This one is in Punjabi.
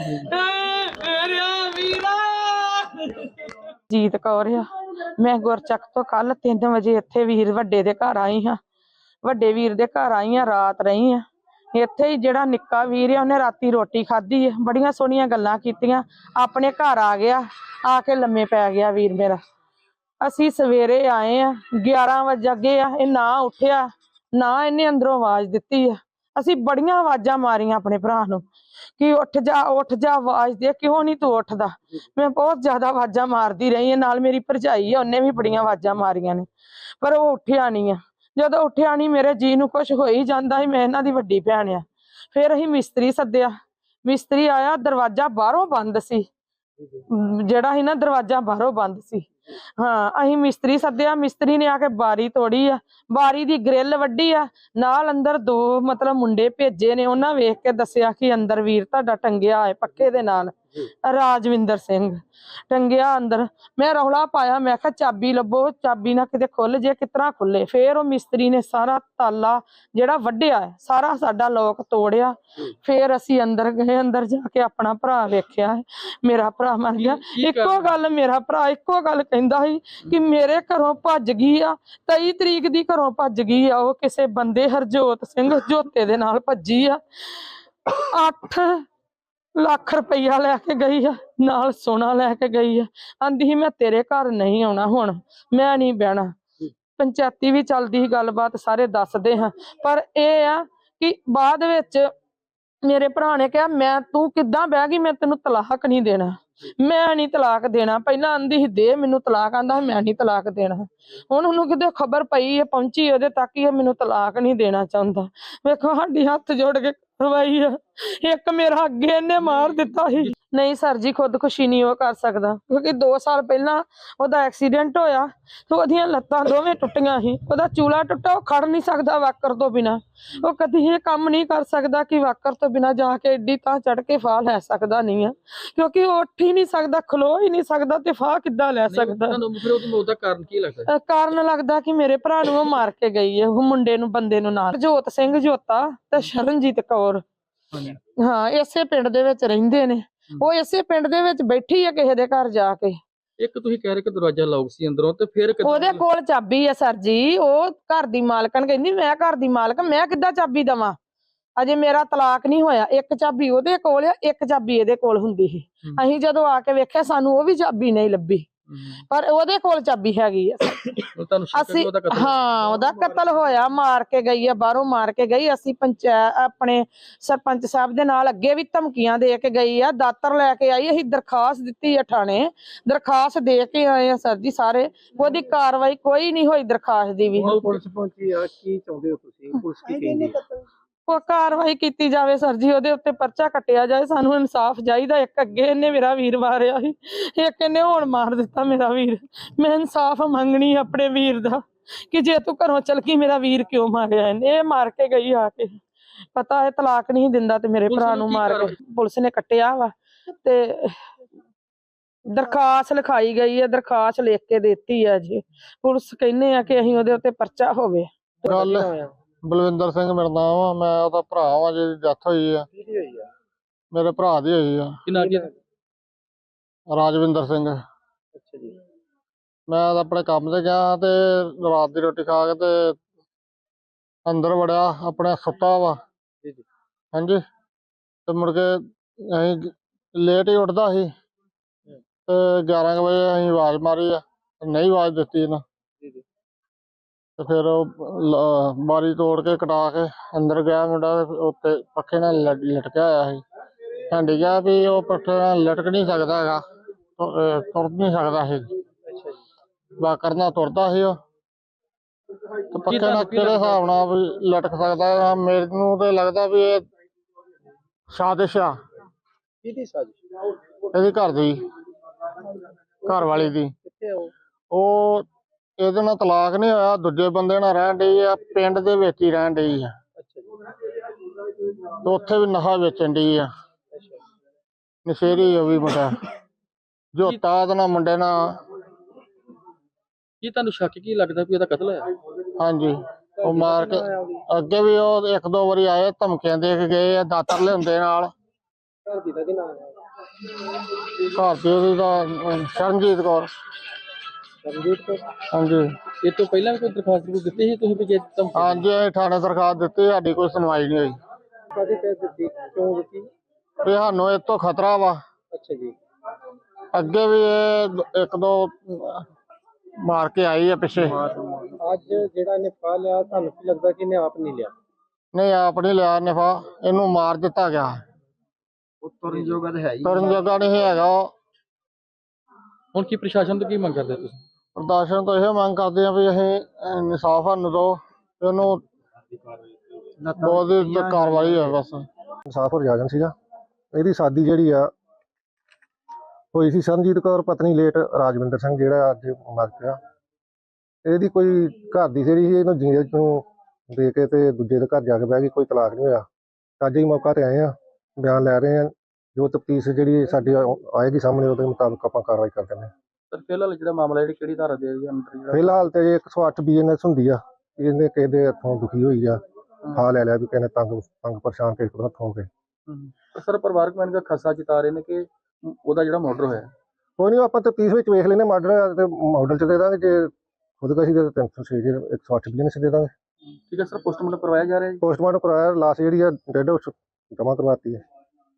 ਮੇਰਿਆ ਵੀਰਾ ਜੀਤ ਕੌਰ ਆ। ਮੈਂ ਗੁਰਚੱਕ ਤੋਂ ਕੱਲ 3 ਵਜੇ ਇੱਥੇ ਵੀਰ ਵੱਡੇ ਦੇ ਘਰ ਆਈ ਹਾਂ। ਵੱਡੇ ਵੀਰ ਦੇ ਘਰ ਆਈ ਹਾਂ, ਰਾਤ ਰਹੀ ਹਾਂ। ਇੱਥੇ ਹੀ ਜਿਹੜਾ ਨਿੱਕਾ ਵੀਰ ਆ, ਉਹਨੇ ਰਾਤੀ ਰੋਟੀ ਖਾਧੀ ਹੈ ਬੜੀਆਂ ਸੋਹਣੀਆਂ ਗੱਲਾਂ ਕੀਤੀਆਂ। ਆਪਣੇ ਘਰ ਆ ਗਿਆ, ਆ ਕੇ ਲੰਮੇ ਪੈ ਗਿਆ ਵੀਰ ਮੇਰਾ। ਅਸੀਂ ਸਵੇਰੇ ਆਏ ਆ 11 ਵਜੇ ਅੱਗੇ ਆ, ਇਹ ਨਾ ਉੱਠਿਆ, ਨਾ ਇਹਨੇ ਅੰਦਰੋਂ ਆਵਾਜ਼ ਦਿੱਤੀ ਆ। ਅਸੀਂ ਬੜੀਆਂ ਆਵਾਜ਼ਾਂ ਮਾਰੀਆਂ ਆਪਣੇ ਭਰਾ ਨੂੰ ਕਿ ਉੱਠ ਜਾ ਉੱਠ ਜਾ ਆਵਾਜ਼ ਦੇ, ਕਿਉਂ ਨਹੀਂ ਤੂੰ ਉੱਠਦਾ? ਮੈਂ ਬਹੁਤ ਜ਼ਿਆਦਾ ਆਵਾਜ਼ਾਂ ਮਾਰਦੀ ਰਹੀ ਹਾਂ, ਨਾਲ ਮੇਰੀ ਭਰਜਾਈ ਆ, ਉਹਨੇ ਵੀ ਬੜੀਆਂ ਆਵਾਜ਼ਾਂ ਮਾਰੀਆਂ ਨੇ, ਪਰ ਉਹ ਉੱਠਿਆ ਨਹੀਂ ਆ। ਜਦੋਂ ਉੱਠਿਆ ਨਹੀਂ ਮੇਰੇ ਜੀ ਨੂੰ ਕੁਝ ਹੋ ਹੀ ਜਾਂਦਾ ਸੀ, ਮੈਂ ਇਹਨਾਂ ਦੀ ਵੱਡੀ ਭੈਣ ਆ। ਫਿਰ ਅਸੀਂ ਮਿਸਤਰੀ ਸੱਦਿਆ। ਮਿਸਤਰੀ ਆਇਆ, ਦਰਵਾਜ਼ਾ ਬਾਹਰੋਂ ਬੰਦ ਸੀ। ਜਿਹੜਾ ਸੀ ਨਾ, ਦਰਵਾਜ਼ਾ ਬਾਹਰੋਂ ਬੰਦ ਸੀ। ਹਾਂ, ਅਸੀਂ ਮਿਸਤਰੀ ਸੱਦਿਆ, ਮਿਸਤਰੀ ਨੇ ਆ ਕੇ ਬਾਰੀ ਤੋੜੀ ਆ, ਬਾਰੀ ਦੀ ਗ੍ਰਿਲ ਵੱਢੀ ਆ, ਨਾਲ ਅੰਦਰ ਦੋ ਮਤਲਬ ਮੁੰਡੇ ਭੇਜੇ ਨੇ, ਉਹਨਾਂ ਵੇਖ ਕੇ ਦੱਸਿਆ ਕਿ ਅੰਦਰ ਵੀਰ ਤੁਹਾਡਾ ਟੰਗਿਆ ਹੈ ਪੱਕੇ ਦੇ ਨਾਲ। ਰਾਜਵਿੰਦਰ ਸਿੰਘ। ਟੰਗਿਆ ਅੰਦਰ। ਮੈਂ ਰੌਲਾ ਪਾਇਆ ਮੈਂ ਕਿਹਾ ਚਾਬੀ ਲੱਭੋ ਚਾਬੀ ਨਾ ਕਿਤੇ ਖੁੱਲ ਜੇ ਕਿਤਨਾ ਖੁੱਲੇ। ਫੇਰ ਉਹ ਮਿਸਤਰੀ ਨੇ ਸਾਰਾ ਤਾਲਾ ਜਿਹੜਾ ਵੱਢਿਆ ਸਾਰਾ ਸਾਡਾ ਲੋਕ ਤੋੜਿਆ। ਫੇਰ ਅਸੀਂ ਅੰਦਰ ਗਏ ਅੰਦਰ ਜਾ ਕੇ ਆਪਣਾ ਭਰਾ ਵੇਖਿਆ। ਮੇਰਾ ਭਰਾ ਮਰ ਗਿਆ। ਇੱਕੋ? ਗੱਲ ਮੇਰਾ ਭਰਾ ਇੱਕੋ ਗੱਲ ਕਹਿੰਦਾ ਸੀ ਕਿ ਮੇਰੇ ਘਰੋਂ ਭੱਜ ਗਈ ਆ 23 ਤਰੀਕ ਦੀ ਘਰੋਂ ਭੱਜ ਗਈ ਆ ਉਹ ਕਿਸੇ ਬੰਦੇ ਹਰਜੋਤ ਸਿੰਘ ਜੋਤੇ ਦੇ ਨਾਲ ਭੱਜੀ ਆ। 8 ਲੱਖ ਰੁਪਈਆ ਲੈ ਕੇ ਗਈ ਆ, ਨਾਲ ਸੋਨਾ ਲੈ ਕੇ ਗਈ ਆ। ਆਂਦੀ ਸੀ, ਮੈਂ ਤੇਰੇ ਘਰ ਨਹੀਂ ਆਉਣਾ ਹੁਣ, ਮੈਂ ਨਹੀਂ ਬਹਿਣਾ। ਪੰਚਾਇਤੀ ਵੀ ਚੱਲਦੀ ਸੀ ਗੱਲਬਾਤ, ਸਾਰੇ ਦੱਸਦੇ ਹਾਂ। ਪਰ ਇਹ ਆ ਕਿ ਬਾਅਦ ਵਿੱਚ ਮੇਰੇ ਭਰਾ ਨੇ ਕਿਹਾ, ਮੈਂ ਤੂੰ ਕਿੱਦਾਂ ਬਹਿ ਗਈ, ਮੈਂ ਤੈਨੂੰ ਤਲਾਕ ਨਹੀਂ ਦੇਣਾ। ਮੈਂ ਨਹੀਂ ਤਲਾਕ ਦੇਣਾ। ਪਹਿਲਾਂ ਆਂਦੀ ਸੀ, ਦੇ ਮੈਨੂੰ ਤਲਾਕ। ਆਂਦਾ ਮੈਂ ਨਹੀਂ ਤਲਾਕ ਦੇਣਾ। ਹੁਣ ਉਹਨੂੰ ਕਿਤੇ ਖਬਰ ਪਈ ਹੈ, ਪਹੁੰਚੀ ਉਹਦੇ ਤੱਕ ਹੀ ਮੈਨੂੰ ਤਲਾਕ ਨਹੀਂ ਦੇਣਾ ਚਾਹੁੰਦਾ। ਵੇਖੋ, ਸਾਡੀ ਹੱਥ ਜੋੜ ਕੇ ਕਰਵਾਈ ਆ। ਇੱਕ ਮੇਰਾ ਅੱਗੇ ਇਹਨੇ ਮਾਰ ਦਿੱਤਾ ਸੀ। ਨਹੀਂ ਸਰ ਜੀ ਖੁਦਕੁਸ਼ੀ ਨਹੀਂ ਉਹ ਕਰ ਸਕਦਾ। ਕਿਉਂਕਿ 2 ਸਾਲ ਪਹਿਲਾਂ ਉਹਦਾ ਐਕਸੀਡੈਂਟ ਹੋਇਆ, ਤੇ ਉਹਦੀਆਂ ਲੱਤਾਂ ਦੋਵੇਂ ਟੁੱਟੀਆਂ ਸੀ। ਉਹਦਾ ਚੂਲਾ ਟੁੱਟਾ, ਉਹ ਖੜ ਨਹੀਂ ਸਕਦਾ ਵਾਕਰ ਤੋਂ ਬਿਨਾ। ਉਹ ਕਦੀ ਇਹ ਕੰਮ ਨਹੀਂ ਕਰ ਸਕਦਾ ਕਿ ਵਾਕਰ ਤੋਂ ਬਿਨਾ ਜਾ ਕੇ ਏਡੀ ਤਾਂ ਚੜ ਕੇ ਫਾਹ ਲੈ ਸਕਦਾ ਨਹੀਂ ਆ। ਕਿਉਂਕਿ ਉਹ ਉੱਠ ਹੀ ਨਹੀਂ ਸਕਦਾ ਖਲੋ ਹੀ ਨਹੀਂ ਸਕਦਾ ਤੇ ਫਾਹ ਕਿੱਦਾਂ ਲੈ ਸਕਦਾ? ਤੁਹਾਨੂੰ ਫਿਰ ਉਹਦੀ ਮੌਤ ਦਾ ਕਾਰਨ ਕੀ ਲੱਗਦਾ? ਅਹ ਕਾਰਨ ਲੱਗਦਾ ਕਿ ਮੇਰੇ ਭਰਾ ਨੂੰ ਉਹ ਮਾਰ ਕੇ ਗਈ ਹੈ ਉਹ ਮੁੰਡੇ ਨੂੰ ਬੰਦੇ ਨੂੰ ਨਾਲ। ਜੋਤ ਸਿੰਘ ਜੋਤਾ ਤੇ ਸ਼ਰਨਜੀਤ ਕੌਰ। ਹਾਂਜੀ। ਹਾਂ ਇਸੇ ਪਿੰਡ ਦੇ ਵਿੱਚ ਰਹਿੰਦੇ ਨੇ। ਉਹ ਇਸੇ ਪਿੰਡ ਦੇ ਵਿੱਚ ਬੈਠੀ ਹੈ ਕਿਸੇ ਦੇ ਘਰ ਜਾ ਕੇ। ਇੱਕ ਤੁਸੀਂ ਕਹਿ ਰਹੇ ਕਿ ਦਰਵਾਜ਼ਾ ਲੌਕ ਸੀ ਅੰਦਰੋਂ ਤੇ ਫਿਰ ਕਿੱਦਾਂ ਉਹਦੇ ਕੋਲ ਚਾਬੀ ਹੈ ਸਰ ਜੀ। ਉਹ ਘਰ ਦੀ ਮਾਲਕਣ ਕਹਿੰਦੀ ਮੈਂ ਘਰ ਦੀ ਮਾਲਕ ਮੈਂ ਕਿੱਦਾਂ ਚਾਬੀ ਦਵਾਂ? ਅਜੇ ਮੇਰਾ ਤਲਾਕ ਨਹੀਂ ਹੋਇਆ ਇੱਕ ਚਾਬੀ ਉਹਦੇ ਕੋਲ ਆ ਇੱਕ ਚਾਬੀ ਇਹਦੇ ਕੋਲ ਹੁੰਦੀ ਸੀ। ਅਸੀਂ ਜਦੋਂ ਆ ਕੇ ਵੇਖਿਆ ਸਾਨੂੰ ਉਹ ਵੀ ਚਾਬੀ ਨਹੀਂ ਲੱਭੀ। ਪਰ ਉਹਦੇ ਕੋਲ ਚਾਬੀ ਹੈਗੀ ਆ। ਅਸੀਂ ਉਹਦਾ ਕਤਲ ਹਾਂ ਉਹਦਾ ਕਤਲ ਹੋਇਆ ਮਾਰ ਕੇ ਗਈ ਆ ਬਾਹਰੋਂ ਮਾਰ ਕੇ ਗਈ। ਅਸੀਂ ਪੰਚਾਇਤ ਆਪਣੇ ਸਰਪੰਚ ਸਾਹਿਬ ਦੇ ਨਾਲ ਅੱਗੇ ਵੀ ਧਮਕੀਆਂ ਦੇ ਕੇ ਗਈ ਆ ਦਾਤਰ ਲੈ ਕੇ ਆਈ। ਅਸੀਂ ਦਰਖਾਸਤ ਦਿੱਤੀ ਆ ਥਾਣੇ। ਦਰਖਾਸਤ ਦੇ ਕੇ ਆਏ ਆ ਸਰ ਜੀ ਸਾਰੇ। ਉਹਦੀ ਕਾਰਵਾਈ ਕੋਈ ਨਹੀਂ ਹੋਈ ਦਰਖਾਸਤ ਦੀ ਵੀ। ਪੁਲਿਸ ਪਹੁੰਚੀ ਆ ਕੀ ਚਾਹੁੰਦੇ ਹੋ ਤੁਸੀਂ? ਪੁਲਿਸ ਕੀ ਕਹਿੰਦੀ? ਉਹ ਕਾਰਵਾਈ ਕੀਤੀ ਜਾਵੇ ਸਰ ਜੀ ਉਹਦੇ ਉੱਤੇ ਪਰਚਾ ਕੱਟਿਆ ਜਾਏ ਸਾਨੂੰ ਇਨਸਾਫ ਚਾਹੀਦਾ। ਇੱਕ ਅੱਗੇ ਇਹਨੇ ਮੇਰਾ ਵੀਰ ਮਾਰਿਆ ਸੀ ਇੱਕ ਇਹਨੇ ਹੁਣ ਮਾਰ ਦਿੱਤਾ ਮੇਰਾ ਵੀਰ। ਮੈਂ ਇਨਸਾਫ ਮੰਗਣੀ ਆਪਣੇ ਵੀਰ ਦਾ ਕਿ ਜੇ ਤੂੰ ਘਰੋਂ ਚਲ ਗਈ ਮੇਰਾ ਵੀਰ ਕਿਉਂ ਮਾਰਿਆ ਇਹਨੇ? ਇਹ ਮਾਰ ਕੇ ਗਈ ਆ ਕੇ। ਪਤਾ ਹੈ ਤਲਾਕ ਨਹੀਂ ਦਿੰਦਾ ਤੇ ਮੇਰੇ ਭਰਾ ਨੂੰ ਮਾਰ ਕੇ? ਪੁਲਿਸ ਨੇ ਕੱਟਿਆ ਵਾ। ਤੇ ਦਰਖਾਸਤ ਲਿਖਾਈ ਗਈ ਹੈ ਦਰਖਾਸਤ ਲਿਖ ਕੇ ਦਿੱਤੀ ਹੈ ਜੀ। ਪੁਲਿਸ ਕਹਿੰਦੇ ਆ ਕਿ ਅਸੀਂ ਉਹਦੇ ਉੱਤੇ ਪਰਚਾ ਹੋਵੇ। ਗੱਲ ਬਲਵਿੰਦਰ ਸਿੰਘ ਮੇਰਾ ਨਾਮ ਆ ਮੈਂ ਉਹਦਾ ਭਰਾ ਵਾਂ ਜਿਹਦੀ ਡੈਥ ਹੋਈ ਆ। ਕਿਹਦੀ ਹੋਈ ਆ? ਮੇਰੇ ਭਰਾ ਦੀ ਹੋਈ ਆ। ਰਾਜਵਿੰਦਰ ਸਿੰਘ। ਅੱਛਾ ਜੀ। ਮੈਂ ਤਾਂ ਆਪਣੇ ਕੰਮ ਤੇ ਗਿਆ ਤੇ ਰਾਤ ਦੀ ਰੋਟੀ ਖਾ ਕੇ ਤੇ ਅੰਦਰ ਵੜਿਆ ਆਪਣੇ ਸੁੱਤਾ ਵਾ। ਜੀ ਜੀ। ਹਾਂਜੀ। ਤੇ ਮੁੜ ਕੇ ਅਸੀਂ ਲੇਟ ਹੀ ਉੱਠਦਾ ਸੀ ਤੇ 11 ਕੁ ਵਜੇ ਅਸੀਂ ਆਵਾਜ਼ ਮਾਰੀ ਆ ਨਹੀਂ ਆਵਾਜ਼ ਦਿੱਤੀ ਇਹਨਾਂ। ਤੇ ਫਿਰ ਉਹ ਬਾਰੀ ਤੋੜ ਕੇ ਕਟਾ ਕੇ ਅੰਦਰ ਗਿਆ ਮੁੰਡਾ ਉੱਤੇ ਪੱਖੇ ਨਾਲ ਲਟ- ਲਟਕਿਆ ਹੋਇਆ ਸੀ। ਹੈਂਡੀ ਗਿਆ ਵੀ ਉਹ ਪੱਖੇ ਨਾਲ ਲਟਕ ਨਹੀਂ ਸਕਦਾ ਹੈਗਾ ਤੁਰ ਨਹੀਂ ਸਕਦਾ ਸੀ। ਬਾ ਕਰਨਾ ਤੁਰਦਾ ਸੀ ਉਹ। ਤੇ ਪੱਖੇ ਨਾਲ ਕਿਹੜੇ? ਹਿਸਾਬ ਨਾਲ ਵੀ ਲਟਕ ਸਕਦਾ ਹੈ ਮੈਨੂੰ ਤੇ ਲੱਗਦਾ ਵੀ ਇਹ ਸਾਜ਼ਿਸ਼ ਆ। ਕਿਹਦੀ ਸਾਜ਼ਿਸ਼? ਇਹਦੀ ਘਰ ਦੀ। ਘਰ ਵਾਲੀ ਦੀ। ਉਹ ਇਹਦੇ ਨਾਲ ਤਲਾਕ ਨਹੀਂ ਹੋਇਆ ਦੂਜੇ ਬੰਦੇ ਨਾਲ ਰਹਿਣ ਡਈ ਆ ਪਿੰਡ ਦੇ ਵਿੱਚ ਹੀ ਰਹਿਣ ਡਈ ਆ। ਤੇ ਉੱਥੇ ਵੀ ਨਸ਼ਾ ਵੇਚਣ ਡਈ ਆ। ਨਸ਼ੇਰੀ ਉਹ ਵੀ ਮੁੰਡਾ। ਜੋਤਾ ਉਹਦੇ ਨਾਲ ਮੁੰਡੇ ਨਾਲ। ਕੀ ਤੁਹਾਨੂੰ ਸ਼ੱਕ ਕੀ ਲੱਗਦਾ ਵੀ ਇਹਦਾ ਕਤਲ ਹੋਇਆ? ਹਾਂਜੀ। ਉਹ ਮਾਰ ਕੇ ਅੱਗੇ ਵੀ ਉਹ ਇੱਕ ਦੋ ਵਾਰੀ ਆਏ ਧਮਕੀਆਂ ਦੇ ਕੇ ਗਏ ਆ ਦਾਤਰ ਲਿਆਉਂਦੇ ਨਾਲ। ਘਰ ਦੀ ਦਾ ਕੀ ਨਾਮ ਹੈ ਘਰ ਦੇ ਉਹਦੀ ਦਾ ਸ਼ਰਨਜੀਤ ਕੌਰ। ਰਣਜੀਤ ਕੌਰ ਹਾਂਜੀ। ਇਹ ਤੋਂ ਪਹਿਲਾਂ ਵੀ ਕੋਈ ਦਰਖਾਸਤ ਕੋਈ ਦਿੱਤੀ ਸੀ ਤੁਸੀਂ ਵੀ ਜੇ ਧਮਕੀ ਹਾਂਜੀ ਅਸੀਂ ਥਾਣੇ ਦਰਖਾਸਤ ਦਿੱਤੀ ਸਾਡੀ ਕੋਈ ਸੁਣਵਾਈ ਨਹੀਂ ਹੋਈ। ਕਾਦੀ ਤੇ ਦਿੱਤੀ? ਕਿਉਂ ਦਿੱਤੀ? ਵੀ ਸਾਨੂੰ ਇਹ ਤੋਂ ਖਤਰਾ ਵਾ। ਅੱਛਾ ਜੀ। ਅੱਗੇ ਵੀ ਇਹ ਇੱਕ ਦੋ ਮਾਰ ਕੇ ਆਈ ਆ ਪਿੱਛੇ। ਅੱਜ ਜਿਹੜਾ ਇਹਨੇ ਪਾ ਲਿਆ ਤੁਹਾਨੂੰ ਕੀ ਲੱਗਦਾ ਕਿ ਇਹਨੇ ਆਪ ਨਹੀਂ ਲਿਆ? ਨਹੀਂ ਆਪ ਨਹੀਂ ਲਿਆ ਨਫਾ ਇਹਨੂੰ ਮਾਰ ਦਿੱਤਾ ਗਿਆ। ਤੁਰਨ ਜੋਗਾ ਤਾਂ ਹੈ ਹੀ ਤੁਰਨ ਜੋਗਾ ਨਹੀਂ ਹੈਗਾ ਉਹ। ਹੁਣ ਕੀ ਪ੍ਰਸ਼ਾਸਨ ਤੋਂ ਕੀ ਮੰਗ ਕਰਦੇ ਤੁਸੀਂ? ਪ੍ਰਦਰਸ਼ਨ ਤੋਂ ਇਹ ਮੰਗ ਕਰਦੇ ਆ ਵੀ ਅਸੀਂ ਇਨਸਾਫ ਸਾਨੂੰ ਦਿਓ ਤੇ ਬਹੁਤ ਹੀ ਕਾਰਵਾਈ ਹੈ ਬਸ। ਇਨਸਾਫ ਹੋ ਜਾਜਨ ਸੀਗਾ। ਇਹਦੀ ਸਾਦੀ ਜਿਹੜੀ ਆ, ਹੋਈ ਸੀ ਸੰਜੀਤ ਕੌਰ, ਪਤਨੀ ਲੇਟ ਰਾਜਵਿੰਦਰ ਸਿੰਘ, ਜਿਹੜਾ ਅੱਜ ਮਰ ਗਿਆ। ਇਹਦੀ ਕੋਈ ਘਰ ਦੀ ਜਿਹੜੀ ਸੀ, ਇਹਨੂੰ ਜੀਂਦੇ ਨੂੰ ਦੇ ਕੇ ਤੇ ਦੂਜੇ ਦੇ ਘਰ ਜਾ ਕੇ ਬਹਿ ਗਈ, ਕੋਈ ਤਲਾਕ ਨਹੀਂ ਹੋਇਆ। ਅੱਜ ਹੀ ਮੌਕਾ ਤੇ ਆਏ ਆ, ਬਿਆਨ ਲੈ ਰਹੇ ਆ। ਜੋ ਤਫਤੀਸ਼ ਜਿਹੜੀ ਸਾਡੀ ਆਏਗੀ ਸਾਹਮਣੇ, ਉਹਦੇ ਮੁਤਾਬਕ ਆਪਾਂ ਕਾਰਵਾਈ ਕਰ ਦਿੰਦੇ ਹਾਂ ਸਰ ਫਿਲਹਾਲ ਜਿਹੜਾ ਮਾਮਲਾ ਜਿਹੜੀ ਕਿਹੜੀ ਧਾਰਾ ਦੇ ਰਹੀ ਅੰਦਰ ਜਿਹੜਾ ਫਿਲਹਾਲ ਤੇ 108 ਬੀਐਨਐਸ ਹੁੰਦੀ ਆ ਇਹਨੇ ਕਿਸੇ ਦੇ ਹੱਥੋਂ ਦੁਖੀ ਹੋਈ ਆ ਫਾ ਲੈ ਲਿਆ ਵੀ ਨੇ ਤੰਗ ਤੰਗ ਪਰੇਸ਼ਾਨ ਕਿਸੇ ਕੋਲ ਹੱਥੋਂ ਕੇ ਸਰ ਪਰਿਵਾਰਕ ਮੈਂਬਰ ਖਸਾ ਜਤਾ ਰਹੇ ਨੇ ਕਿ ਉਹਦਾ ਜਿਹੜਾ ਮਰਡਰ ਹੋਇਆ। ਕੋਈ ਨਹੀਂ ਆਪਾਂ ਤਫਤੀਸ਼ ਵਿੱਚ ਵੇਖ ਲੈਨੇ ਮਾਡਲ ਤੇ ਮਾਡਲ ਚ ਦੇ ਦਾਂਗੇ ਜੇ ਖੁਦਕਸ਼ੀ ਦੇ 306 ਜੇ 108 ਬੀਐਨਐਸ ਦੇ ਦਾਂਗੇ। ਠੀਕ ਹੈ ਸਰ ਪੋਸਟਮਾਰਟਮ ਕਰਵਾਇਆ ਜਾ ਰਿਹਾ ਹੈ? ਪੋਸਟਮਾਰਟਮ ਕਰਾਇਆ ਲਾਸ਼ ਜਿਹੜੀ ਆ ਡੈਡ ਜਮ੍ਹਾਂ ਕਰਵਾਤੀ ਹੈ